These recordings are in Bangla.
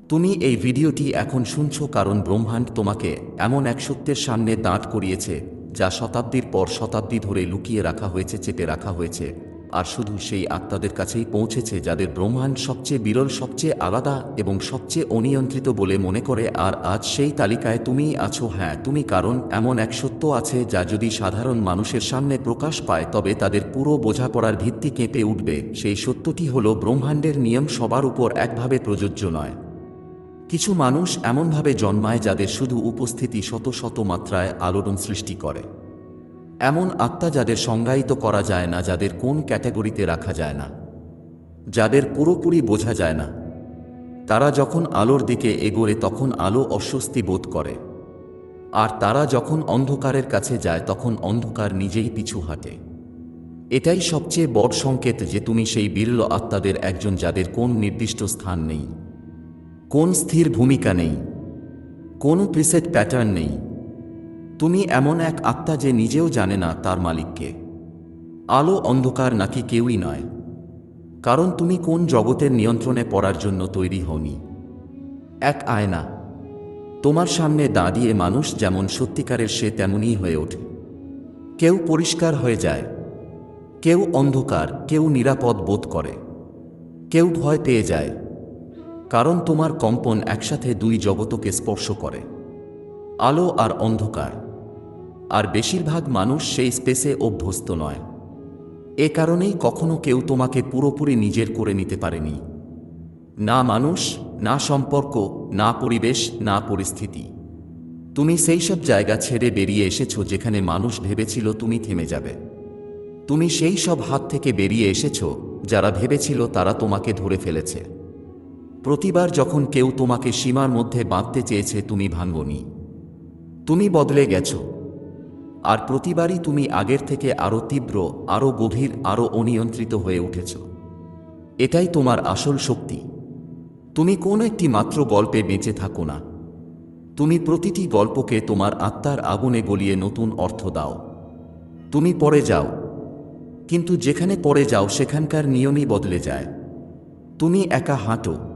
তুমি এই ভিডিওটি এখন শুনছ কারণ ব্রহ্মাণ্ড তোমাকে এমন এক সত্যের সামনে দাঁড় করিয়েছে, যা শতাব্দীর পর শতাব্দী ধরে লুকিয়ে রাখা হয়েছে, চেপে রাখা হয়েছে, আর শুধু সেই আত্মাদের কাছেই পৌঁছেছে যাদের ব্রহ্মাণ্ড সবচেয়ে বিরল, সবচেয়ে আলাদা এবং সবচেয়ে অনিয়ন্ত্রিত বলে মনে করে, আর আজ সেই তালিকায় তুমিই আছো। হ্যাঁ তুমি কারণ এমন এক সত্য আছে যা যদি সাধারণ মানুষের সামনে প্রকাশ পায়, তবে তাদের পুরো বোঝাপড়ার ভিত্তি কেঁপে উঠবে। সেই সত্যটি হলো ব্রহ্মাণ্ডের নিয়ম সবার উপর একভাবে প্রযোজ্য নয়। কিছু মানুষ এমনভাবে জন্মায় যাদের শুধু উপস্থিতি শত শত মাত্রায় আলোড়ন সৃষ্টি করে। এমন আত্মা যাদের সংজ্ঞায়িত করা যায় না, যাদের কোন ক্যাটাগরিতে রাখা যায় না। যাদের পুরোপুরি বোঝা যায় না। তারা যখন আলোর দিকে এগোয় তখন আলো অস্বস্তি বোধ করে। আর তারা যখন অন্ধকারের কাছে যায়, তখন অন্ধকার নিজেই পিছু হাঁটে। এটাই সবচেয়ে বড় সংকেত যে তুমি সেই বিরল আত্মাদের একজন যাদের কোন নির্দিষ্ট স্থান নেই। কোন স্থির ভূমিকা নেই, কোনো প্রিসেট প্যাটার্ন নেই। তুমি এমন এক আত্মা যে নিজেও জানে না তার মালিককে। আলো অন্ধকার নাকি কেউই নয়। কারণ তুমি কোন জগতের নিয়ন্ত্রণে পড়ার জন্য তৈরি হওনি। এক আয়না। তোমার সামনে দাঁড়িয়ে মানুষ যেমন সত্যিকারের সে তেমনই হয়ে ওঠে। কেউ পরিষ্কার হয়ে যায়। কেউ অন্ধকার, কেউ নিরাপদ বোধ করে। কেউ ভয় পেয়ে যায়। কারণ তোমার কম্পন একসাথে দুই জগতকে স্পর্শ করে, আলো আর অন্ধকার। আর বেশিরভাগ মানুষ সেই স্পেসে অভ্যস্ত নয়। এ কারণেই কখনো কেউ তোমাকে পুরোপুরি নিজের করে নিতে পারেনি। না মানুষ, না সম্পর্ক, না পরিবেশ, না পরিস্থিতি। তুমি সেই সব জায়গা ছেড়ে বেরিয়ে এসেছ যেখানে মানুষ ভেবেছিল তুমি থেমে যাবে। তুমি সেই সব হাত থেকে বেরিয়ে এসেছ যারা ভেবেছিল তারা তোমাকে ধরে ফেলেছে। প্রতিবার যখন কেউ তোমাকে সীমার মধ্যে বাঁধতে চেয়েছে, তুমি ভাঙ্গনি। তুমি বদলে গেছো। আর প্রতিবারই তুমি আগের থেকে আরও তীব্র আরও গভীর আরও অনিয়ন্ত্রিত হয়ে উঠেছ। এটাই তোমার আসল শক্তি। তুমি কোন একটি মাত্র গল্পে বেঁচে থাকো না। তুমি প্রতিটি গল্পকে তোমার আত্মার আগুনে গলিয়ে নতুন অর্থ দাও। তুমি পড়ে যাও। কিন্তু যেখানে পড়ে যাও, সেখানকার নিয়মই বদলে যায়। তুমি একা হাঁটো।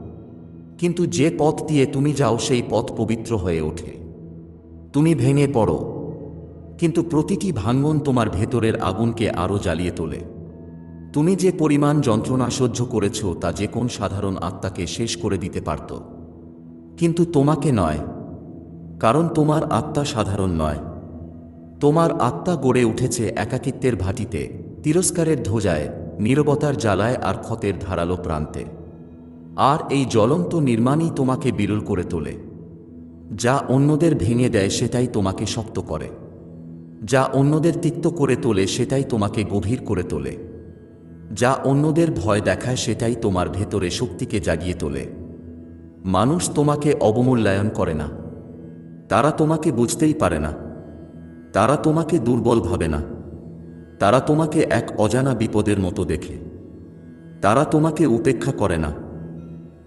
কিন্তু যে পথ দিয়ে তুমি যাও, সেই পথ পবিত্র হয়ে ওঠে। তুমি ভেঙে পড়ো, কিন্তু প্রতিটি ভাঙ্গন তোমার ভেতরের আগুনকে আরও জ্বালিয়ে তোলে। তুমি যে পরিমাণ যন্ত্রণা সহ্য করেছ, তা যে কোন সাধারণ আত্মাকে শেষ করে দিতে পারত। কিন্তু তোমাকে নয়, কারণ তোমার আত্মা সাধারণ নয়। তোমার আত্মা গড়ে উঠেছে একাকিত্বের ভাটিতে, তিরস্কারের ধ্বজায়, নীরবতার জ্বালায় আর ক্ষতের ধারালো প্রান্তে। আর এই জ্বলন্ত নির্মাণই তোমাকে বিরল করে তোলে। যা অন্যদের ভেঙে দেয় সেটাই তোমাকে শক্ত করে। যা অন্যদের তিক্ত করে তোলে সেটাই তোমাকে গভীর করে তোলে। যা অন্যদের ভয় দেখায় সেটাই তোমার ভেতরে শক্তিকে জাগিয়ে তোলে। মানুষ তোমাকে অবমূল্যায়ন করে না। তারা তোমাকে বুঝতেই পারে না। তারা তোমাকে দুর্বল ভাবে না। তারা তোমাকে এক অজানা বিপদের মতো দেখে। তারা তোমাকে উপেক্ষা করে না।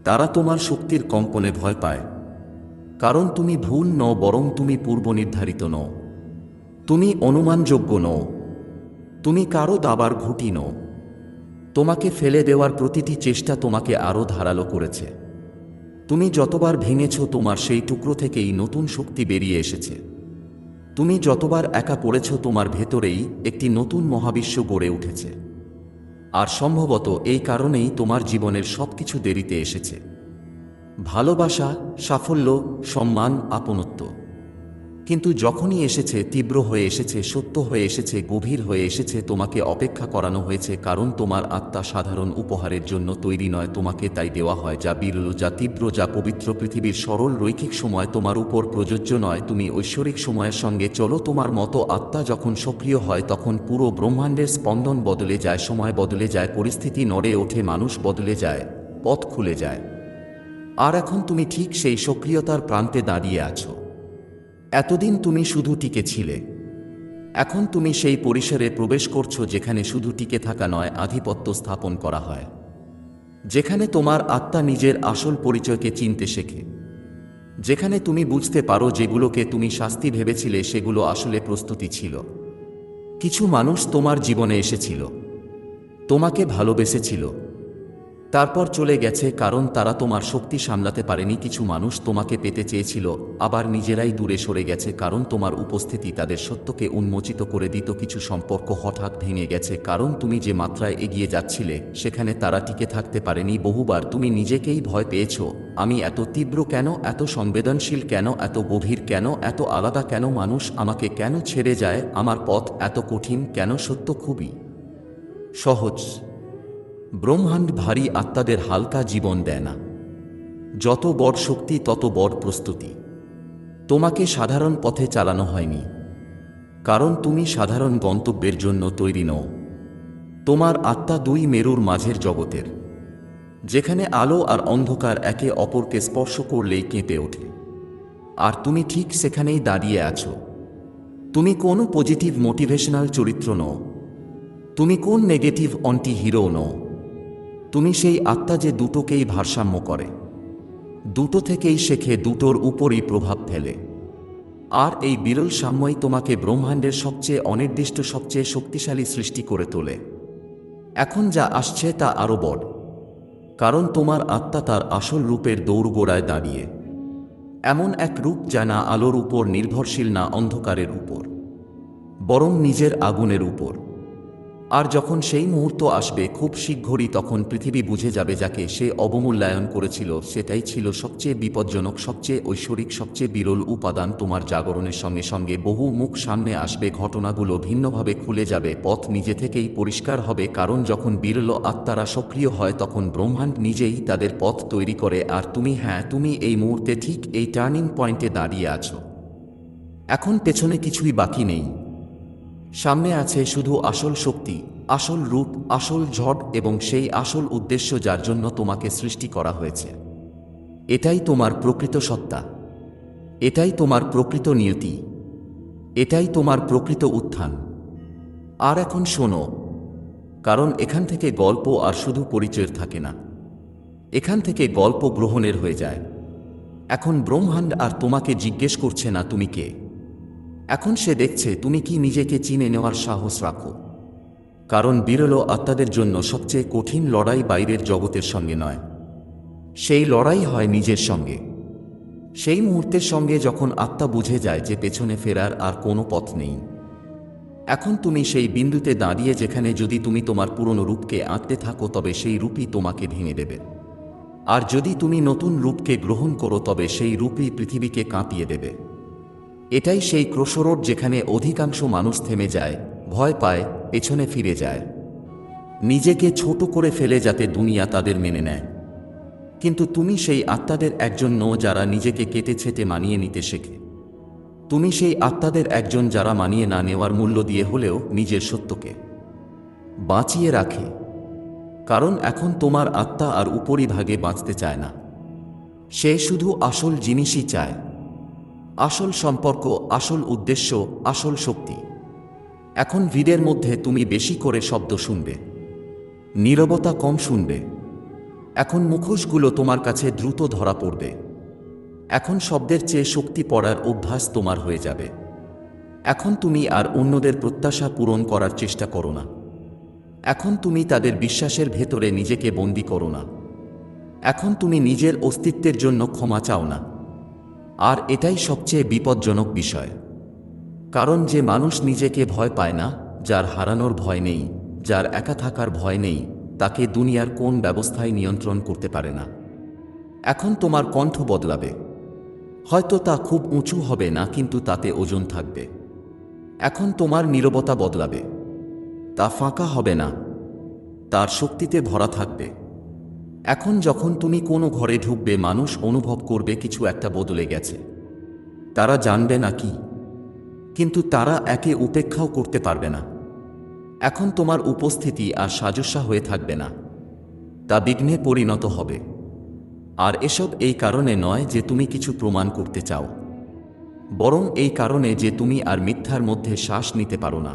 তারা তোমার শক্তির কম্পনে ভয় পায়। কারণ তুমি ভুল নও, বরং তুমি পূর্ব নির্ধারিত নও। তুমি অনুমানযোগ্য নও। তুমি কারও দাবার ঘুটি নও। তোমাকে ফেলে দেওয়ার প্রতিটি চেষ্টা তোমাকে আরও ধারালো করেছে। তুমি যতবার ভেঙেছ, তোমার সেই টুকরো থেকেই নতুন শক্তি বেরিয়ে এসেছে। তুমি যতবার একা পড়েছ, তোমার ভেতরেই একটি নতুন মহাবিশ্ব গড়ে উঠেছে। আর সম্ভবত এই কারণেই তোমার জীবনের সবকিছু দেরিতে এসেছে। ভালোবাসা সাফল্য সম্মান আপনত্ব। কিন্তু যখনই এসেছে, তীব্র হয়ে এসেছে, সত্য হয়ে এসেছে, গভীর হয়ে এসেছে, তোমাকে অপেক্ষা করানো হয়েছে, কারণ তোমার আত্মা সাধারণ উপহারের জন্য তৈরি নয়, তোমাকে তাই দেওয়া হয়, যা বিরল, যা তীব্র, যা পবিত্র পৃথিবীর সরল রৈখিক সময়, তোমার উপর প্রযোজ্য নয়, তুমি ঐশ্বরিক সময়ের সঙ্গে চলো, তোমার মতো আত্মা যখন সক্রিয় হয়, তখন পুরো ব্রহ্মাণ্ডের স্পন্দন বদলে যায়, সময় বদলে যায়, পরিস্থিতি নড়ে ওঠে, মানুষ বদলে যায়, পথ খুলে যায়। আর এখন তুমি ঠিক সেই সক্রিয়তার প্রান্তে দাঁড়িয়ে আছো। এতদিন তুমি শুধু টিকে ছিলে। এখন তুমি সেই পরিসরে প্রবেশ করছ যেখানে শুধু টিকে থাকা নয়, আধিপত্য স্থাপন করা হয়। যেখানে তোমার আত্মা নিজের আসল পরিচয়কে চিনতে শেখে। যেখানে তুমি বুঝতে পারো যেগুলোকে তুমি শাস্তি ভেবেছিলে সেগুলো আসলে প্রস্তুতি ছিল। কিছু মানুষ তোমার জীবনে এসেছিল। তোমাকে ভালোবেসেছিল। তারপর চলে গেছে কারণ তারা তোমার শক্তি সামলাতে পারেনি, কিছু মানুষ তোমাকে পেতে চেয়েছিল, আবার নিজেরাই দূরে সরে গেছে কারণ তোমার উপস্থিতি তাদের সত্যকে উন্মোচিত করে দিত, কিছু সম্পর্ক হঠাৎ ভেঙে গেছে কারণ তুমি যে মাত্রায় এগিয়ে যাচ্ছিলে, সেখানে তারা টিকে থাকতে পারেনি, বহুবার তুমি নিজেকেই ভয় পেয়েছ, আমি এত তীব্র কেন, এত সংবেদনশীল কেন, এত গভীর কেন, এত আলাদা কেন, মানুষ আমাকে কেন ছেড়ে যায়, আমার পথ এত কঠিন কেন, সত্য খুবই সহজ। ব্রহ্মাণ্ড ভারী আত্মাদের হালকা জীবন দেয় না। যত বড় শক্তি, তত বড় প্রস্তুতি। তোমাকে সাধারণ পথে চালানো হয়নি। কারণ তুমি সাধারণ গন্তব্যের জন্য তৈরি নও। তোমার আত্মা দুই মেরুর মাঝের জগতের। যেখানে আলো আর অন্ধকার একে অপরকে স্পর্শ করলেই কেঁপে ওঠে। আর তুমি ঠিক সেখানেই দাঁড়িয়ে আছো। তুমি কোনো পজিটিভ মোটিভেশনাল চরিত্র নও। তুমি কোন নেগেটিভ অন্টি হিরো নও। তুমি সেই আত্মা যে দুটোকেই ভারসাম্য করে, দুটো থেকেই শেখে দুটোর উপরই প্রভাব ফেলে। আর এই বিরল সাম্যই তোমাকে ব্রহ্মাণ্ডের সবচেয়ে অনির্দিষ্ট, সবচেয়ে শক্তিশালী সৃষ্টি করে তোলে। এখন যা আসছে তা আরও বড়, কারণ তোমার আত্মা তার আসল রূপের দৌড়গোড়ায় দাঁড়িয়ে, এমন এক রূপ যা না আলোর উপর নির্ভরশীল, না অন্ধকারের উপর, বরং নিজের আগুনের উপর। আর যখন সেই মুহূর্ত আসবে, খুব শীঘ্রই তখন পৃথিবী বুঝে যাবে যাকে সে অবমূল্যায়ন করেছিল। সেটাই ছিল সবচেয়ে বিপজ্জনক, সবচেয়ে ঐশ্বরিক, সবচেয়ে বিরল উপাদান তোমার জাগরণের সঙ্গে সঙ্গে বহু মুখ সামনে আসবে, ঘটনাগুলো ভিন্নভাবে খুলে যাবে, পথ নিজে থেকেই পরিষ্কার হবে, কারণ যখন বিরল আত্মারা সক্রিয় হয়, তখন ব্রহ্মাণ্ড নিজেই তাদের পথ তৈরি করে, আর তুমি হ্যাঁ তুমি এই মুহূর্তে ঠিক এই টার্নিং পয়েন্টে দাঁড়িয়ে আছো। এখন পেছনে কিছুই বাকি নেই। সামনে আছে শুধু আসল শক্তি, আসল রূপ, আসল ঝড় এবং সেই আসল উদ্দেশ্য যার জন্য তোমাকে সৃষ্টি করা হয়েছে। এটাই তোমার প্রকৃত সত্তা। এটাই তোমার প্রকৃত নিয়তি। এটাই তোমার প্রকৃত উত্থান। আর এখন শোনো, কারণ এখান থেকে গল্প আর শুধু পরিচয়ের থাকে না। এখান থেকে গল্প গ্রহণের হয়ে যায়। এখন ব্রহ্মাণ্ড আর তোমাকে জিজ্ঞেস করছে না তুমি কে। এখন সে দেখছে তুমি কি নিজেকে চিনে নেওয়ার সাহস রাখো। কারণ বিরল আত্মাদের জন্য সবচেয়ে কঠিন লড়াই বাইরের জগতের সঙ্গে নয়। সেই লড়াই হয় নিজের সঙ্গে। সেই মুহূর্তের সঙ্গে যখন আত্মা বুঝে যায় যে পেছনে ফেরার আর কোনো পথ নেই। এখন তুমি সেই বিন্দুতে দাঁড়িয়ে যেখানে যদি তুমি তোমার পুরনো রূপকে আঁকতে থাকো তবে সেই রূপই তোমাকে ভেঙে দেবে। আর যদি তুমি নতুন রূপকে গ্রহণ করো তবে সেই রূপই পৃথিবীকে কাঁপিয়ে দেবে। এটাই সেই ক্রোশরোড যেখানে অধিকাংশ মানুষ থেমে যায়, ভয় পায়, পেছনে ফিরে যায়। নিজেকে ছোট করে ফেলে যাতে দুনিয়া তাদের মেনে নেয়। কিন্তু তুমি সেই আত্মাদের একজন নো যারা নিজেকে কেটে ছেটে মানিয়ে নিতে শেখে। তুমি সেই আত্মাদের একজন যারা মানিয়ে না নেওয়ার মূল্য দিয়ে হলেও নিজের সত্যকে বাঁচিয়ে রাখে। কারণ এখন তোমার আত্মা আর উপরিভাগে বাঁচতে চায় না। সে শুধু আসল জিনিসই চায়। আসল সম্পর্ক, আসল উদ্দেশ্য, আসল শক্তি। এখন ভিড়ের মধ্যে তুমি বেশি করে শব্দ শুনবে। নীরবতা কম শুনবে। এখন মুখোশগুলো তোমার কাছে দ্রুত ধরা পড়বে। এখন শব্দের চেয়ে শক্তি পড়ার অভ্যাস তোমার হয়ে যাবে। এখন তুমি আর অন্যদের প্রত্যাশা পূরণ করার চেষ্টা করো না। এখন তুমি তাদের বিশ্বাসের ভেতরে নিজেকে বন্দি করো না। এখন তুমি নিজের অস্তিত্বের জন্য ক্ষমা চাও না। আর এটাই সবচেয়ে বিপজ্জনক বিষয়। কারণ যে মানুষ নিজেকে ভয় পায় না, যার হারানোর ভয় নেই, যার একা থাকার ভয় নেই, তাকে দুনিয়ার কোন ব্যবস্থায় নিয়ন্ত্রণ করতে পারে না। এখন তোমার কণ্ঠ বদলাবে। হয়তো তা খুব উঁচু হবে না, কিন্তু তাতে ওজন থাকবে। এখন তোমার নীরবতা বদলাবে। তা ফাঁকা হবে না। তার শক্তিতে ভরা থাকবে। এখন যখন তুমি কোনো ঘরে ঢুকবে, মানুষ অনুভব করবে কিছু একটা বদলে গেছে। তারা জানবে না কি। কিন্তু তারা একে উপেক্ষাও করতে পারবে না। এখন তোমার উপস্থিতি আর সাজস্যা হয়ে থাকবে না। তা বিঘ্নে পরিণত হবে। আর এসব এই কারণে নয় যে তুমি কিছু প্রমাণ করতে চাও। বরং এই কারণে যে তুমি আর মিথ্যার মধ্যে শ্বাস নিতে পারো না।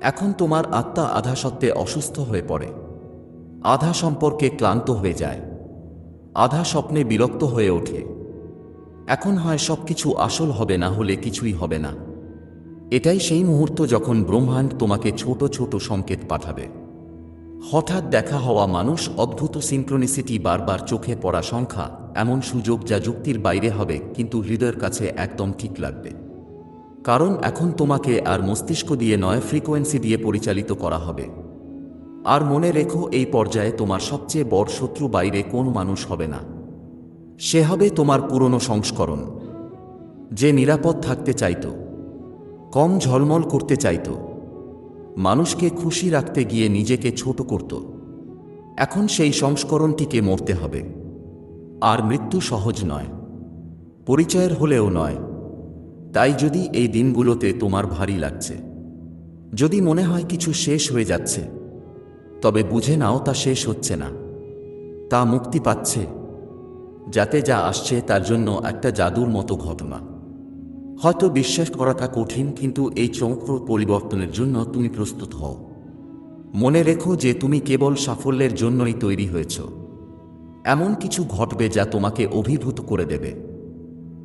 এখন তোমার আত্মা আধা সত্ত্বে অসুস্থ হয়ে পড়ে। আধা সম্পর্কে ক্লান্ত হয়ে যায়। আধা স্বপ্নে বিরক্ত হয়ে ওঠে। এখন হয় সব কিছু আসল হবে না হলে কিছুই হবে না। এটাই সেই মুহূর্ত যখন ব্রহ্মাণ্ড তোমাকে ছোট ছোট সংকেত পাঠাবে। হঠাৎ দেখা হওয়া মানুষ অদ্ভুত সিনক্রোনিসিটি বারবার চোখে পড়া সংখ্যা এমন সুযোগ যা যুক্তির বাইরে হবে কিন্তু হৃদয়ের কাছে একদম ঠিক লাগবে। কারণ এখন তোমাকে আর মস্তিষ্ক দিয়ে নয় ফ্রিকোয়েন্সি দিয়ে পরিচালিত করা হবে। আর মনে রেখো, এই পর্যায়ে তোমার সবচেয়ে বড় শত্রু বাইরে কোন মানুষ হবে না। সে হবে তোমার পুরনো সংস্করণ। যে নিরাপদ থাকতে চাইত, কম ঝলমল করতে চাইত, মানুষকে খুশি রাখতে গিয়ে নিজেকে ছোট করত, এখন সেই সংস্করণটিকে মরতে হবে। আর মৃত্যু সহজ নয়, পরিচয়ের হলেও নয়। তাই যদি এই দিনগুলোতে তোমার ভারী লাগছে, যদি মনে হয় কিছু শেষ হয়ে যাচ্ছে তবে বুঝে নাও তা শেষ হচ্ছে না। তা মুক্তি পাচ্ছে, যাতে যা আসছে তার জন্য একটা জাদুর মতো ঘটনা। হয়তো বিশ্বাস করাটা কঠিন, কিন্তু এই চমকপ্রদ পরিবর্তনের জন্য তুমি প্রস্তুত হও। মনে রেখো যে তুমি কেবল সাফল্যের জন্যই তৈরি হয়েছ। এমন কিছু ঘটবে যা তোমাকে অভিভূত করে দেবে।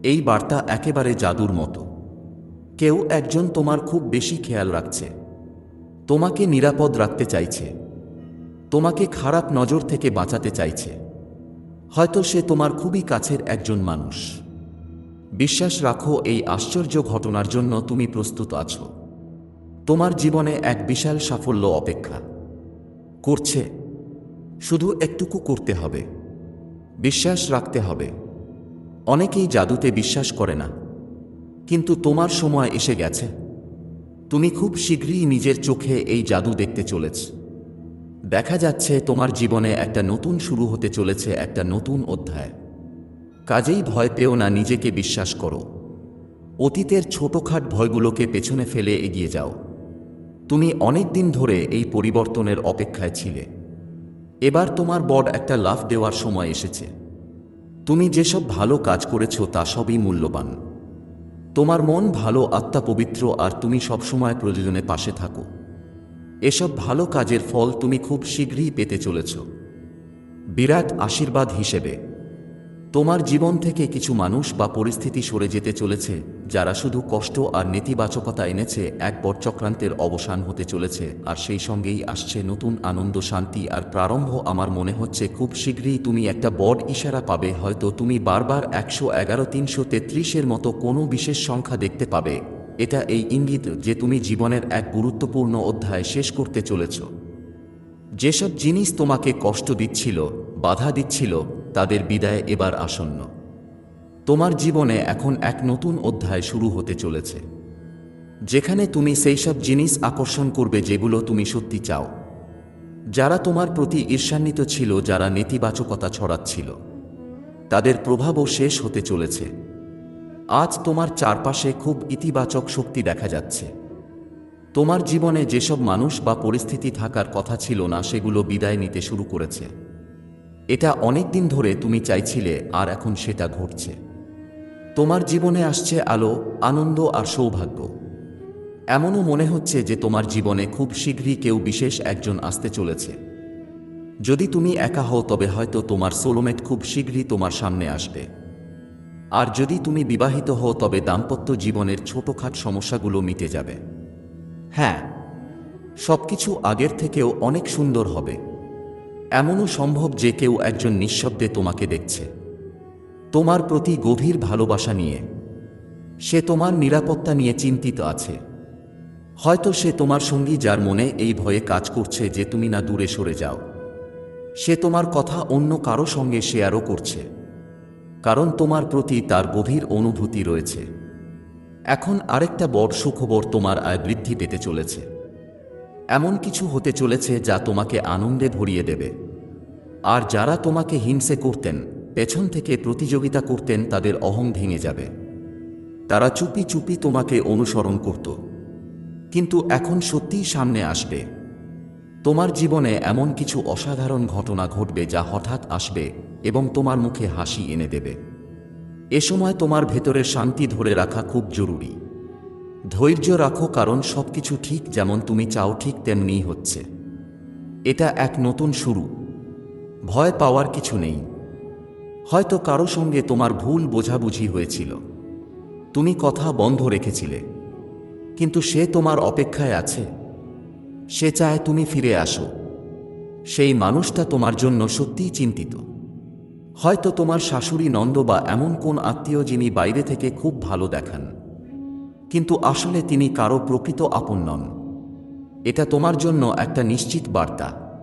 এই বার্তা একেবারে জাদুর মতো। কেউ একজন তোমার খুব বেশি খেয়াল রাখছে। তোমাকে নিরাপদ রাখতে চাইছে। তোমাকে খারাপ নজর থেকে বাঁচাতে চাইছে। হয়তো সে তোমার খুবই কাছের একজন মানুষ। বিশ্বাস রাখো, এই আশ্চর্য ঘটনার জন্য তুমি প্রস্তুত আছো। তোমার জীবনে এক বিশাল সাফল্য অপেক্ষা করছে। শুধু একটুকু করতে হবে। বিশ্বাস রাখতে হবে। অনেকেই জাদুতে বিশ্বাস করে না। কিন্তু তোমার সময় এসে গেছে। তুমি খুব শীঘ্রই নিজের চোখে এই জাদু দেখতে চলেছ। দেখা যাচ্ছে তোমার জীবনে একটা নতুন শুরু হতে চলেছে একটা নতুন অধ্যায়। কাজেই ভয় পেও না, নিজেকে বিশ্বাস করো। অতীতের ছোটখাট ভয়গুলোকে পেছনে ফেলে এগিয়ে যাও। তুমি অনেক দিন ধরে এই পরিবর্তনের অপেক্ষায় ছিলে। এবার তোমার বড় একটা লাভ দেওয়ার সময় এসেছে। তুমি যেসব ভালো কাজ করেছ তা সবই মূল্যবান। তোমার মন ভালো, আত্মা পবিত্র, আর তুমি সবসময় প্রয়োজনে পাশে থাকো। এসব ভালো কাজের ফল তুমি খুব শীঘ্রই পেতে চলেছ। বিরাট আশীর্বাদ হিসেবে। তোমার জীবন থেকে কিছু মানুষ বা পরিস্থিতি সরে যেতে চলেছে, যারা শুধু কষ্ট আর নেতিবাচকতা এনেছে, এক বড় চক্রান্তের অবসান হতে চলেছে, আর সেই সঙ্গেই আসছে নতুন আনন্দ, শান্তি আর প্রারম্ভ। আমার মনে হচ্ছে খুব শীঘ্রই তুমি একটা বড় ইশারা পাবে, হয়তো তুমি বারবার একশো এগারো, তিনশো তেত্রিশের মতো কোনো বিশেষ সংখ্যা দেখতে পাবে। এটা এই ইঙ্গিত যে তুমি জীবনের এক গুরুত্বপূর্ণ অধ্যায় শেষ করতে চলেছ। যেসব জিনিস তোমাকে কষ্ট দিচ্ছিল, বাধা দিচ্ছিল, তাদের বিদায় এবার আসন্ন। তোমার জীবনে এখন এক নতুন অধ্যায় শুরু হতে চলেছে। যেখানে তুমি সেই সব জিনিস আকর্ষণ করবে যেগুলো তুমি সত্যি চাও। যারা তোমার প্রতি ঈর্ষান্বিত ছিল, যারা নেতিবাচকতা ছড়াচ্ছিল, তাদের প্রভাবও শেষ হতে চলেছে। আজ তোমার চারপাশে খুব ইতিবাচক শক্তি দেখা যাচ্ছে। তোমার জীবনে যেসব মানুষ বা পরিস্থিতি থাকার কথা ছিল না, সেগুলো বিদায় নিতে শুরু করেছে। এটা অনেক দিন ধরে তুমি চাইছিলে, আর এখন সেটা ঘটছে। তোমার জীবনে আসছে আলো, আনন্দ আর সৌভাগ্য। এমনও মনে হচ্ছে যে তোমার জীবনে খুব শীঘ্রই কেউ বিশেষ একজন আসতে চলেছে। যদি তুমি একা হও, তবে হয়তো তোমার সোলোমেট খুব শীঘ্রই তোমার সামনে আসবে। আর যদি তুমি বিবাহিত হও, তবে দাম্পত্য জীবনের ছোটখাট সমস্যাগুলো মিটে যাবে। হ্যাঁ সবকিছু আগের থেকেও অনেক সুন্দর হবে। এমনও সম্ভব যে কেউ একজন নিঃশব্দে তোমাকে দেখছে। তোমার প্রতি গভীর ভালোবাসা নিয়ে। সে তোমার নিরাপত্তা নিয়ে চিন্তিত আছে। হয়তো সে তোমার সঙ্গী যার মনে এই ভয়ে কাজ করছে যে তুমি না দূরে সরে যাও। সে তোমার কথা অন্য কারও সঙ্গে শেয়ারও করছে। কারণ তোমার প্রতি তার গভীর অনুভূতি রয়েছে। এখন আরেকটা বড় সুখবর তোমার আয় বৃদ্ধি পেতে চলেছে। এমন কিছু হতে চলেছে যা তোমাকে আনন্দে ভরিয়ে দেবে। আর যারা তোমাকে হিংসে করতেন, পেছন থেকে প্রতিযোগিতা করতেন, তাদের অহং ভেঙে যাবে। তারা চুপি চুপি তোমাকে অনুসরণ করত। কিন্তু এখন সত্যিই সামনে আসবে। তোমার জীবনে এমন কিছু অসাধারণ ঘটনা ঘটবে যা হঠাৎ আসবে এবং তোমার মুখে হাসি এনে দেবে। এ সময় তোমার ভেতরে শান্তি ধরে রাখা খুব জরুরি। ধৈর্য রাখো কারণ সবকিছু ঠিক যেমন তুমি চাও ঠিক তেমনিই হচ্ছে। এটা এক নতুন শুরু। ভয় পাওয়ার কিছু নেই। হয়তো কারও সঙ্গে তোমার ভুল বোঝাবুঝি হয়েছিল। তুমি কথা বন্ধ রেখেছিলে। কিন্তু সে তোমার অপেক্ষায় আছে। সে চায় তুমি ফিরে আসো। সেই মানুষটা তোমার জন্য সত্যিই চিন্তিত। হয়তো তোমার শাশুড়ি নন্দ বা এমন কোন আত্মীয় যিনি বাইরে থেকে খুব ভালো দেখান। কিন্তু আসলে তিনি কারও প্রকৃত আপন নন। এটা তোমার জন্য একটা নিশ্চিত বার্তা।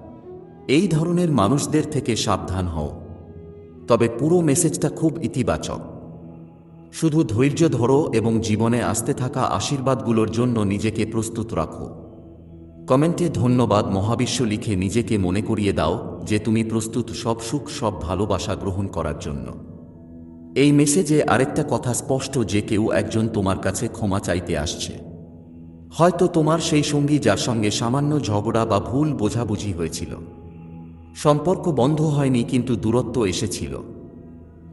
এই ধরনের মানুষদের থেকে সাবধান হও। তবে পুরো মেসেজটা খুব ইতিবাচক। শুধু ধৈর্য ধরো এবং জীবনে আসতে থাকা আশীর্বাদগুলোর জন্য নিজেকে প্রস্তুত রাখো। কমেন্টে ধন্যবাদ মহাবিশ্ব লিখে নিজেকে মনে করিয়ে দাও যে তুমি প্রস্তুত সব সুখ, সব ভালোবাসা গ্রহণ করার জন্য। এই মেসেজে আরেকটা কথা স্পষ্ট যে কেউ একজন তোমার কাছে ক্ষমা চাইতে আসছে। হয়তো তোমার সেই সঙ্গী যার সঙ্গে সামান্য ঝগড়া বা ভুল বোঝাবুঝি হয়েছিল। সম্পর্ক বন্ধ হয়নি কিন্তু দূরত্ব এসেছিল।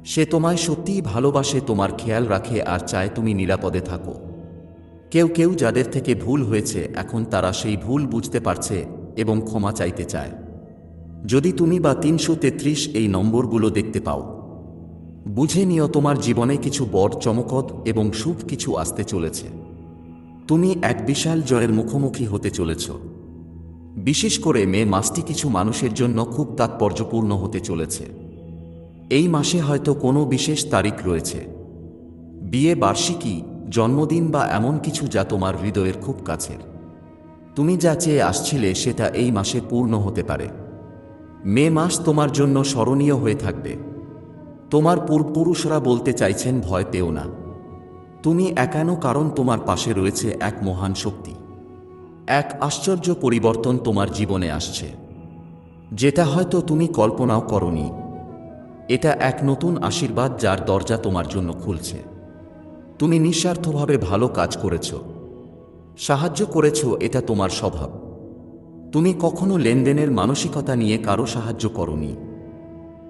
সে তোমায় সত্যিই ভালোবাসে, তোমার খেয়াল রাখে আর চায় তুমি নিরাপদে থাকো। কেউ কেউ যাদের থেকে ভুল হয়েছে, এখন তারা সেই ভুল বুঝতে পারছে এবং ক্ষমা চাইতে চায়। যদি তুমি বা তিনশো তেত্রিশ এই নম্বরগুলো দেখতে পাও। বুঝে নিও তোমার জীবনে কিছু বড় চমকদ এবং সুখ কিছু আসতে চলেছে। তুমি এক বিশাল জয়ের মুখোমুখি হতে চলেছ। বিশেষ করে মে মাসটি কিছু মানুষের জন্য খুব তাৎপর্যপূর্ণ হতে চলেছে। এই মাসে হয়তো কোনো বিশেষ তারিখ রয়েছে। বিয়ে বার্ষিকী জন্মদিন বা এমন কিছু যা তোমার হৃদয়ের খুব কাছের। তুমি যা চেয়ে আসছিলে সেটা এই মাসে পূর্ণ হতে পারে। মে মাস তোমার জন্য স্মরণীয় হয়ে থাকবে। তোমার পূর্বপুরুষরা বলতে চাইছেন, ভয় পেও না। তুমি একানো কারণ তোমার পাশে রয়েছে এক মহান শক্তি। এক আশ্চর্য পরিবর্তন তোমার জীবনে আসছে। যেটা হয়তো তুমি কল্পনাও করনি। এটা এক নতুন আশীর্বাদ যার দরজা তোমার জন্য খুলছে। তুমি নিঃস্বার্থভাবে ভালো কাজ করেছ। সাহায্য করেছ, এটা তোমার স্বভাব। তুমি কখনো লেনদেনের মানসিকতা নিয়ে কারও সাহায্য করনি।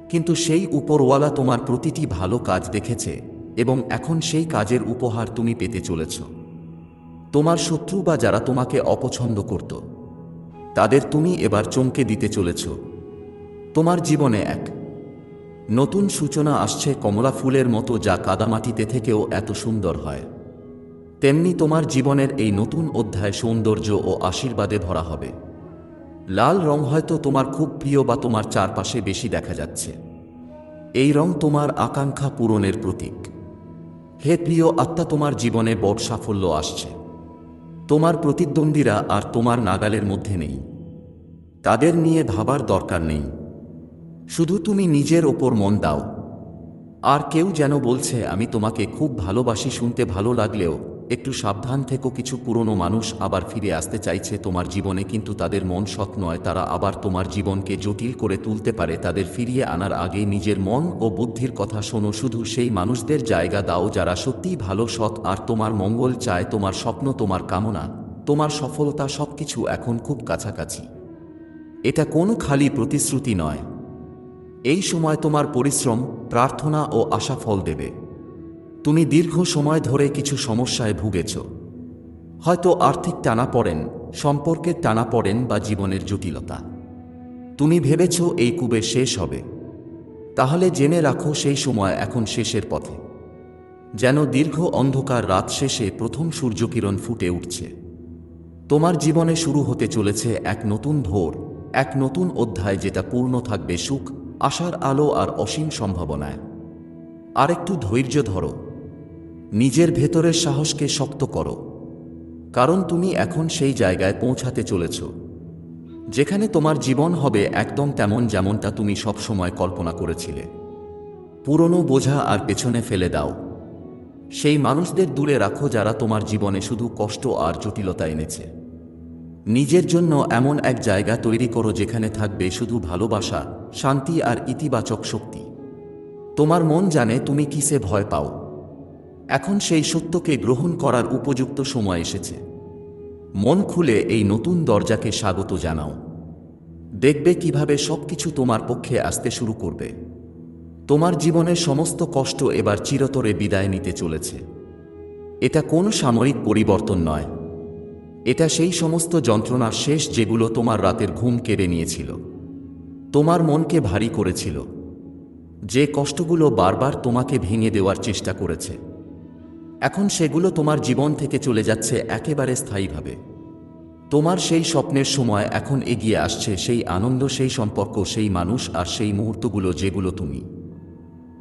কিন্তু সেই উপরওয়ালা তোমার প্রতিটি ভালো কাজ দেখেছে এবং এখন সেই কাজের উপহার তুমি পেতে চলেছ। তোমার শত্রু বা যারা তোমাকে অপছন্দ করত, তাদের তুমি এবার চমকে দিতে চলেছ। তোমার জীবনে এক নতুন সূচনা আসছে কমলা ফুলের মতো যা কাদামাটিতে থেকেও এত সুন্দর হয়। তেমনি তোমার জীবনের এই নতুন অধ্যায় সৌন্দর্য ও আশীর্বাদে ভরা হবে। লাল রং হয়তো তোমার খুব প্রিয় বা তোমার চারপাশে বেশি দেখা যাচ্ছে। এই রং তোমার আকাঙ্ক্ষা পূরণের প্রতীক। হে প্রিয় আত্মা, তোমার জীবনে বড় সাফল্য আসছে। তোমার প্রতিদ্বন্দ্বীরা আর তোমার নাগালের মধ্যে নেই। তাদের নিয়ে ভাবার দরকার নেই। শুধু তুমি নিজের ওপর মন দাও। আর কেউ যেন বলছে, আমি তোমাকে খুব ভালোবাসি, শুনতে ভালো লাগলেও একটু সাবধান থেকো, কিছু পুরনো মানুষ আবার ফিরে আসতে চাইছে তোমার জীবনে, কিন্তু তাদের মন সৎ নয়, তারা আবার তোমার জীবনকে জটিল করে তুলতে পারে, তাদের ফিরিয়ে আনার আগে নিজের মন ও বুদ্ধির কথা শোনো, শুধু সেই মানুষদের জায়গা দাও যারা সত্যিই ভালো, সৎ, আর তোমার মঙ্গল চায়, তোমার স্বপ্ন, তোমার কামনা, তোমার সফলতা সবকিছু এখন খুব কাছাকাছি। এটা কোনো খালি প্রতিশ্রুতি নয়। এই সময় তোমার পরিশ্রম, প্রার্থনা ও আশা ফল দেবে। তুমি দীর্ঘ সময় ধরে কিছু সমস্যায় ভুগেছ। হয়তো আর্থিক টানা পড়েন, সম্পর্কের টানা পড়েন বা জীবনের জটিলতা। তুমি ভেবেছ এই কুবে শেষ হবে। তাহলে জেনে রাখো সেই সময় এখন শেষের পথে। যেন দীর্ঘ অন্ধকার রাত শেষে প্রথম সূর্যকিরণ ফুটে উঠছে। তোমার জীবনে শুরু হতে চলেছে এক নতুন ভোর, এক নতুন অধ্যায় যেটা পূর্ণ থাকবে সুখ আশার আলো আর অসীম সম্ভাবনায়। আরেকটু ধৈর্য ধরো। নিজের ভেতরের সাহসকে শক্ত করো। কারণ তুমি এখন সেই জায়গায় পৌঁছাতে চলেছ। যেখানে তোমার জীবন হবে একদম তেমন যেমনটা তুমি সবসময় কল্পনা করেছিলে। পুরনো বোঝা আর পেছনে ফেলে দাও। সেই মানুষদের দূরে রাখো যারা তোমার জীবনে শুধু কষ্ট আর জটিলতা এনেছে। নিজের জন্য এমন এক জায়গা তৈরি করো যেখানে থাকবে শুধু ভালোবাসা শান্তি আর ইতিবাচক শক্তি। তোমার মন জানে তুমি কিসে ভয় পাও। এখন সেই সত্যকে গ্রহণ করার উপযুক্ত সময় এসেছে। মন খুলে এই নতুন দরজাকে স্বাগত জানাও। দেখবে কীভাবে সবকিছু তোমার পক্ষে আসতে শুরু করবে। তোমার জীবনের সমস্ত কষ্ট এবার চিরতরে বিদায় নিতে চলেছে। এটা কোন সাময়িক পরিবর্তন নয়। এটা সেই সমস্ত যন্ত্রণার শেষ যেগুলো তোমার রাতের ঘুম কেড়ে নিয়েছিল। তোমার মনকে ভারী করেছিল। যে কষ্টগুলো বারবার তোমাকে ভেঙে দেওয়ার চেষ্টা করেছে। এখন সেগুলো তোমার জীবন থেকে চলে যাচ্ছে একেবারে স্থায়ীভাবে। তোমার সেই স্বপ্নের সময় এখন এগিয়ে আসছে, সেই আনন্দ, সেই সম্পর্ক, সেই মানুষ আর সেই মুহূর্তগুলো যেগুলো তুমি।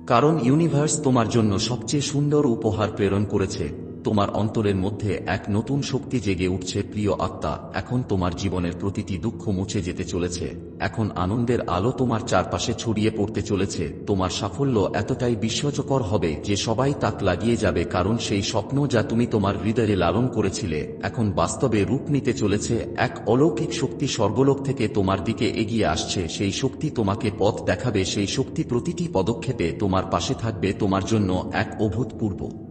কারণ ইউনিভার্স তোমার জন্য সবচেয়ে সুন্দর উপহার প্রেরণ করেছে। তোমার অন্তরের মধ্যে এক নতুন শক্তি জেগে উঠছে, প্রিয় আত্মা। এখন তোমার জীবনের প্রতিটি দুঃখ মুছে যেতে চলেছে। এখন আনন্দের আলো তোমার চারপাশে ছড়িয়ে পড়তে চলেছে। তোমার সাফল্য এতটাই বিস্ময়কর হবে যে সবাই তাক লাগিয়ে যাবে, কারণ সেই স্বপ্ন যা তুমি তোমার হৃদয়ে লালন করেছিলে, এখন বাস্তবে রূপ নিতে চলেছে। এক অলৌকিক শক্তি স্বর্গলোক থেকে তোমার দিকে এগিয়ে আসছে। সেই শক্তি তোমাকে পথ দেখাবে, সেই শক্তি প্রতিটি পদক্ষেপে তোমার পাশে থাকবে। তোমার জন্য এক অভূতপূর্ব।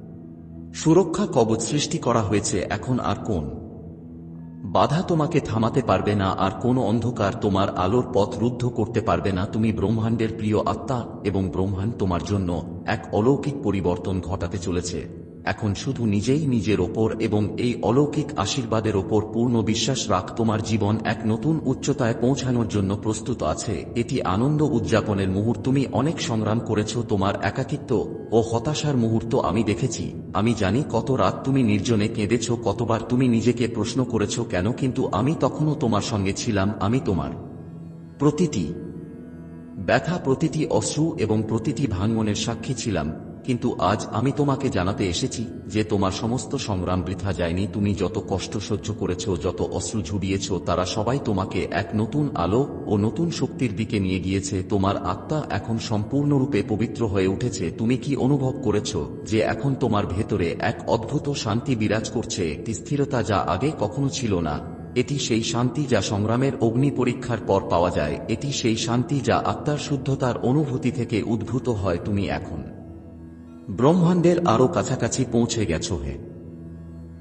সুরক্ষা কবচ সৃষ্টি করা হয়েছে, এখন আর কোন? বাধা তোমাকে থামাতে পারবে না, আর কোনো অন্ধকার তোমার আলোর পথ রুদ্ধ করতে পারবে না। তুমি ব্রহ্মাণ্ডের প্রিয় আত্মা এবং ব্রহ্মাণ্ড তোমার জন্য এক অলৌকিক পরিবর্তন ঘটাতে চলেছে। এখন শুধু নিজেই নিজের ওপর এবং এই অলৌকিক আশীর্বাদের ওপর পূর্ণ বিশ্বাস রাখ, তোমার জীবন এক নতুন উচ্চতায় পৌঁছানোর জন্য প্রস্তুত আছে। এটি আনন্দ উদযাপনের মুহূর্ত। তুমি অনেক সংগ্রাম করেছ, তোমার একাকিত্ব ও হতাশার মুহূর্ত আমি দেখেছি। আমি জানি কত রাত তুমি নির্জনে কেঁদেছ, কতবার তুমি নিজেকে প্রশ্ন করেছ কেন, কিন্তু আমি তখনও তোমার সঙ্গে ছিলাম, আমি তোমার প্রতিটি ব্যথা, প্রতিটি অশ্রু এবং প্রতিটি ভাঙ্গনের সাক্ষী ছিলাম। কিন্তু আজ আমি তোমাকে জানাতে এসেছি যে তোমার সমস্ত সংগ্রাম বৃথা যায়নি, তুমি যত কষ্ট সহ্য করেছ, যত অশ্রু ঝুড়িয়েছ, তারা সবাই তোমাকে এক নতুন আলো ও নতুন শক্তির দিকে নিয়ে গিয়েছে। তোমার আত্মা এখন সম্পূর্ণরূপে পবিত্র হয়ে উঠেছে। তুমি কি অনুভব করেছ যে এখন তোমার ভেতরে এক অদ্ভুত শান্তি বিরাজ করছে? একটি স্থিরতা যা আগে কখনো ছিল না। এটি সেই শান্তি যা সংগ্রামের অগ্নি পরীক্ষার পর পাওয়া যায়। এটি সেই শান্তি যা আত্মার শুদ্ধতার অনুভূতি থেকে উদ্ভূত হয় তুমি এখন। ব্রহ্মাণ্ডের আরও কাছাকাছি পৌঁছে গেছ হে।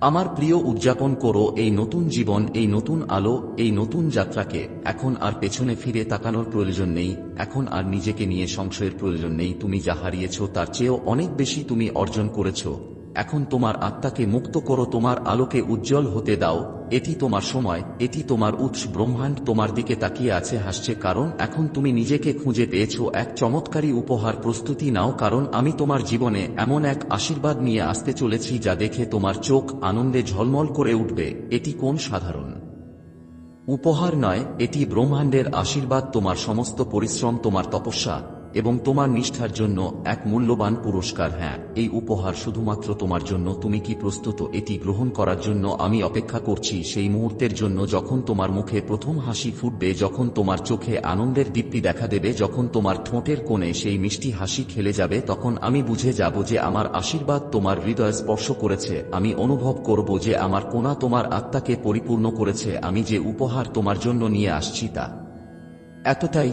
আমার প্রিয় উদযাপন করো এই নতুন জীবন, এই নতুন আলো, এই নতুন যাত্রাকে। এখন আর পেছনে ফিরে তাকানোর প্রয়োজন নেই, এখন আর নিজেকে নিয়ে সংশয়ের প্রয়োজন নেই। তুমি যা হারিয়েছ, তার চেয়েও অনেক বেশি তুমি অর্জন করেছ। এখন তোমার আত্মাকে মুক্ত করো, তোমার আলোকে উজ্জ্বল হতে দাও। এটি তোমার সময়, এটি তোমার উৎস। ব্রহ্মাণ্ড তোমার দিকে তাকিয়ে আছে, হাসছে, কারণ এখন তুমি নিজেকে খুঁজে পেয়েছ। এক চমৎকারী উপহার প্রস্তুতি নাও, কারণ আমি তোমার জীবনে এমন এক আশীর্বাদ নিয়ে আসতে চলেছি যা দেখে তোমার চোখ আনন্দে ঝলমল করে উঠবে। এটি কোন সাধারণ? উপহার নয়, এটি ব্রহ্মাণ্ডের আশীর্বাদ, তোমার সমস্ত পরিশ্রম, তোমার তপস্যা। এবং তোমার নিষ্ঠার জন্য এক মূল্যবান পুরস্কার। হ্যাঁ এই উপহার শুধুমাত্র তোমার জন্য। তুমি কি প্রস্তুত? এটি গ্রহণ করার জন্য আমি অপেক্ষা করছি সেই মুহূর্তের জন্য যখন তোমার মুখে প্রথম হাসি ফুটবে, যখন তোমার চোখে আনন্দের দীপ্তি দেখা দেবে, যখন তোমার ঠোঁটের কোণে সেই মিষ্টি হাসি খেলে যাবে, তখন আমি বুঝে যাব যে আমার আশীর্বাদ তোমার হৃদয় স্পর্শ করেছে। আমি অনুভব করব যে আমার কোনা তোমার আত্মাকে পরিপূর্ণ করেছে। আমি যে উপহার তোমার জন্য নিয়ে আসছি তা। এতটাই।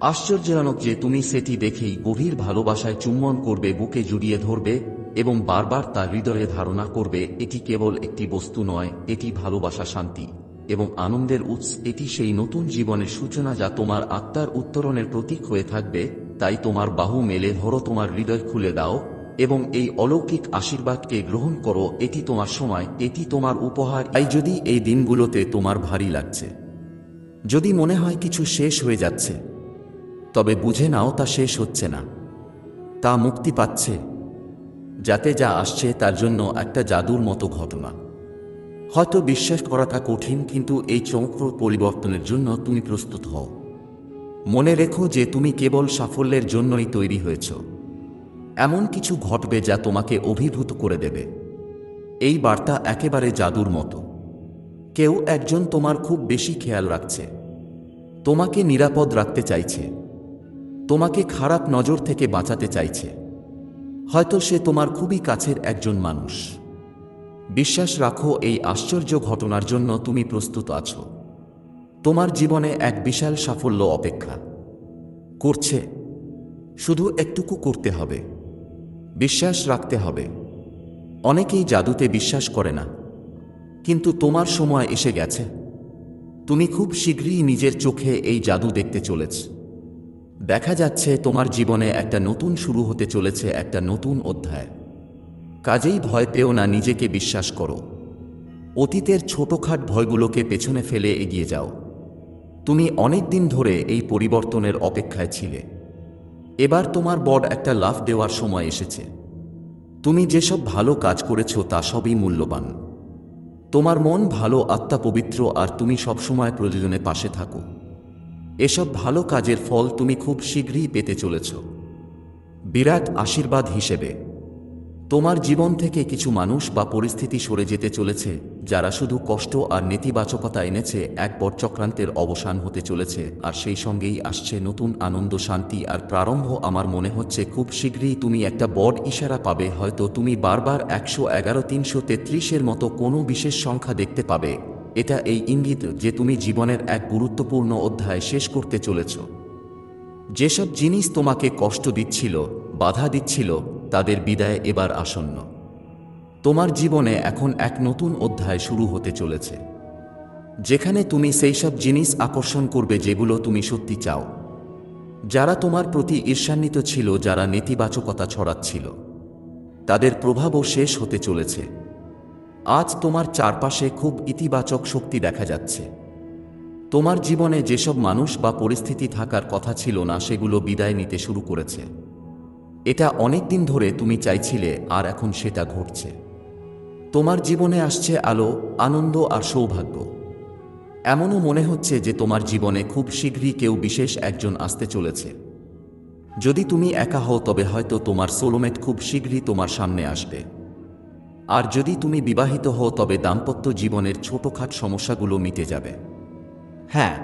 আশ্চর্যজনক যে তুমি সেটি দেখেই গভীর ভালোবাসায় চুম্বন করবে, বুকে জুড়িয়ে ধরবে এবং বারবার তার হৃদয়ে ধারণা করবে, এটি কেবল একটি বস্তু নয়, এটি ভালোবাসা শান্তি এবং আনন্দের উৎস, এটি সেই নতুন জীবনের সূচনা যা তোমার আত্মার উত্তরণের প্রতীক হয়ে থাকবে, তাই তোমার বাহু মেলে, ধরো তোমার হৃদয় খুলে দাও এবং এই অলৌকিক আশীর্বাদকে গ্রহণ করো, এটি তোমার সময়, এটি তোমার উপহার। তাই যদি এই দিনগুলোতে তোমার ভারী লাগছে, যদি মনে হয় কিছু শেষ হয়ে যাচ্ছে তবে বুঝে নাও তা শেষ হচ্ছে না। তা মুক্তি পাচ্ছে। যাতে যা আসছে তার জন্য একটা জাদুর মতো ঘটনা। হয়তো বিশ্বাস করাটা কঠিন, কিন্তু এই চমকপ্রদ পরিবর্তনের জন্য তুমি প্রস্তুত হও। মনে রেখো যে তুমি কেবল সাফল্যের জন্যই তৈরি হয়েছ। এমন কিছু ঘটবে যা তোমাকে অভিভূত করে দেবে। এই বার্তা একেবারে জাদুর মতো। কেউ একজন তোমার খুব বেশি খেয়াল রাখছে। তোমাকে নিরাপদ রাখতে চাইছে। তোমাকে খারাপ নজর থেকে বাঁচাতে চাইছে। হয়তো সে তোমার খুবই কাছের একজন মানুষ। বিশ্বাস রাখো, এই আশ্চর্য ঘটনার জন্য তুমি প্রস্তুত আছো। তোমার জীবনে এক বিশাল সাফল্য অপেক্ষা করছে। শুধু একটুকু করতে হবে। বিশ্বাস রাখতে হবে। অনেকেই জাদুতে বিশ্বাস করে না। কিন্তু তোমার সময় এসে গেছে। তুমি খুব শীঘ্রই নিজের চোখে এই জাদু দেখতে চলেছ। দেখা যাচ্ছে তোমার জীবনে একটা নতুন শুরু হতে চলেছে একটা নতুন অধ্যায়। কাজেই ভয় পেও না, নিজেকে বিশ্বাস করো। অতীতের ছোটখাট ভয়গুলোকে পেছনে ফেলে এগিয়ে যাও। তুমি অনেক দিন ধরে এই পরিবর্তনের অপেক্ষায় ছিলে। এবার তোমার বড একটা লাফ দেওয়ার সময় এসেছে। তুমি যেসব ভালো কাজ করেছ তা সবই মূল্যবান। তোমার মন ভালো, আত্মা পবিত্র, আর তুমি সবসময় প্রয়োজনে পাশে থাকো। এসব ভালো কাজের ফল তুমি খুব শীঘ্রই পেতে চলেছ। বিরাট আশীর্বাদ হিসেবে। তোমার জীবন থেকে কিছু মানুষ বা পরিস্থিতি সরে যেতে চলেছে, যারা শুধু কষ্ট আর নেতিবাচকতা এনেছে এক চক্রান্তের অবসান হতে চলেছে, আর সেই সঙ্গেই আসছে নতুন আনন্দ, শান্তি আর প্রারম্ভ। আমার মনে হচ্ছে খুব শীঘ্রই তুমি একটা বড় ইশারা পাবে, হয়তো তুমি বারবার একশো এগারো তিনশো তেত্রিশের মতো কোনো বিশেষ সংখ্যা দেখতে পাবে। এটা এই ইঙ্গিত যে তুমি জীবনের এক গুরুত্বপূর্ণ অধ্যায় শেষ করতে চলেছ। যেসব জিনিস তোমাকে কষ্ট দিচ্ছিল, বাধা দিচ্ছিল, তাদের বিদায় এবার আসন্ন। তোমার জীবনে এখন এক নতুন অধ্যায় শুরু হতে চলেছে। যেখানে তুমি সেই সব জিনিস আকর্ষণ করবে যেগুলো তুমি সত্যি চাও। যারা তোমার প্রতি ঈর্ষান্বিত ছিল, যারা নেতিবাচকতা ছড়াচ্ছিল। তাদের প্রভাবও শেষ হতে চলেছে। আজ তোমার চারপাশে খুব ইতিবাচক শক্তি দেখা যাচ্ছে। তোমার জীবনে যেসব মানুষ বা পরিস্থিতি থাকার কথা ছিল না, সেগুলো বিদায় নিতে শুরু করেছে। এটা অনেক দিন ধরে তুমি চাইছিলে, আর এখন সেটা ঘটছে। তোমার জীবনে আসছে আলো, আনন্দ আর সৌভাগ্য। এমনও মনে হচ্ছে যে তোমার জীবনে খুব শীঘ্রই কেউ বিশেষ একজন আসতে চলেছে। যদি তুমি একা হও, তবে হয়তো তোমার সোলোমেট খুব শীঘ্রই তোমার সামনে আসবে। আর যদি তুমি বিবাহিত হও, তবে দাম্পত্য জীবনের ছোটখাট সমস্যাগুলো মিটে যাবে। হ্যাঁ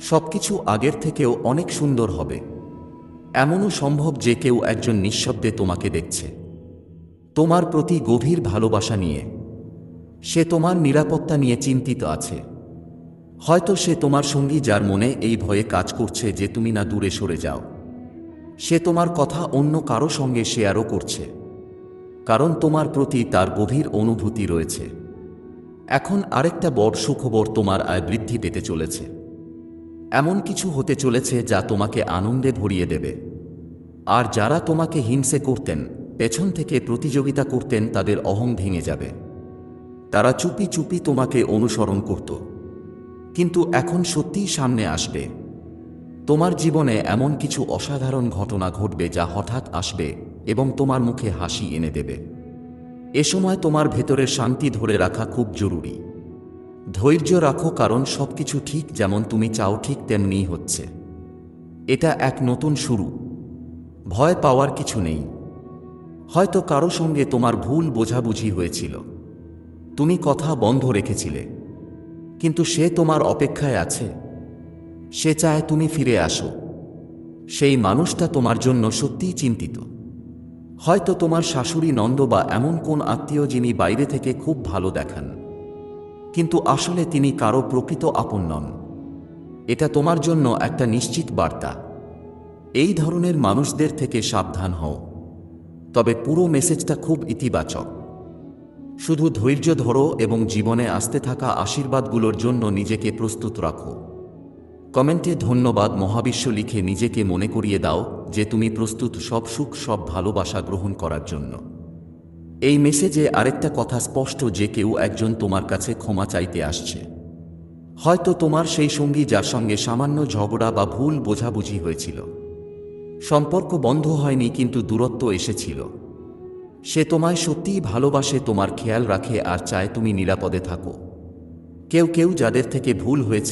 সবকিছু আগের থেকেও অনেক সুন্দর হবে। এমনও সম্ভব যে কেউ একজন নিঃশব্দে তোমাকে দেখছে। তোমার প্রতি গভীর ভালোবাসা নিয়ে। সে তোমার নিরাপত্তা নিয়ে চিন্তিত আছে। হয়তো সে তোমার সঙ্গী যার মনে এই ভয়ে কাজ করছে যে তুমি না দূরে সরে যাও। সে তোমার কথা অন্য কারও সঙ্গে শেয়ারও করছে। কারণ তোমার প্রতি তার গভীর অনুভূতি রয়েছে। এখন আরেকটা বড় সুখবর তোমার আয় বৃদ্ধি পেতে চলেছে। এমন কিছু হতে চলেছে যা তোমাকে আনন্দে ভরিয়ে দেবে। আর যারা তোমাকে হিংসে করতেন, পেছন থেকে প্রতিযোগিতা করতেন, তাদের অহং ভেঙে যাবে। তারা চুপি চুপি তোমাকে অনুসরণ করত। কিন্তু এখন সত্যিই সামনে আসবে। তোমার জীবনে এমন কিছু অসাধারণ ঘটনা ঘটবে যা হঠাৎ আসবে। এবং তোমার মুখে হাসি এনে দেবে। এ সময় তোমার ভেতরে শান্তি ধরে রাখা খুব জরুরি। ধৈর্য রাখো কারণ সবকিছু ঠিক যেমন তুমি চাও ঠিক তেমনিই হচ্ছে। এটা এক নতুন শুরু। ভয় পাওয়ার কিছু নেই। হয়তো কারও সঙ্গে তোমার ভুল বোঝাবুঝি হয়েছিল। তুমি কথা বন্ধ রেখেছিলে। কিন্তু সে তোমার অপেক্ষায় আছে। সে চায় তুমি ফিরে আসো। সেই মানুষটা তোমার জন্য সত্যিই চিন্তিত। হয়তো তোমার শাশুড়ি নন্দ বা এমন কোন আত্মীয় যিনি বাইরে থেকে খুব ভালো দেখান। কিন্তু আসলে তিনি কারও প্রকৃত আপন নন। এটা তোমার জন্য একটা নিশ্চিত বার্তা। এই ধরনের মানুষদের থেকে সাবধান হও। তবে পুরো মেসেজটা খুব ইতিবাচক। শুধু ধৈর্য ধরো এবং জীবনে আসতে থাকা আশীর্বাদগুলোর জন্য নিজেকে প্রস্তুত রাখো। কমেন্টে ধন্যবাদ মহাবিশ্ব লিখে নিজেকে মনে করিয়ে দাও। যে তুমি প্রস্তুত সব সুখ, সব ভালোবাসা গ্রহণ করার জন্য। এই মেসেজে আরেকটা কথা স্পষ্ট যে কেউ একজন তোমার কাছে ক্ষমা চাইতে আসছে। হয়তো তোমার সেই সঙ্গী যার সঙ্গে সামান্য ঝগড়া বা ভুল বোঝাবুঝি হয়েছিল। সম্পর্ক বন্ধ হয়নি কিন্তু দূরত্ব এসেছিল। সে তোমায় সত্যিই ভালোবাসে, তোমার খেয়াল রাখে আর চায় তুমি নিরাপদে থাকো। কেউ কেউ যাদের থেকে ভুল হয়েছে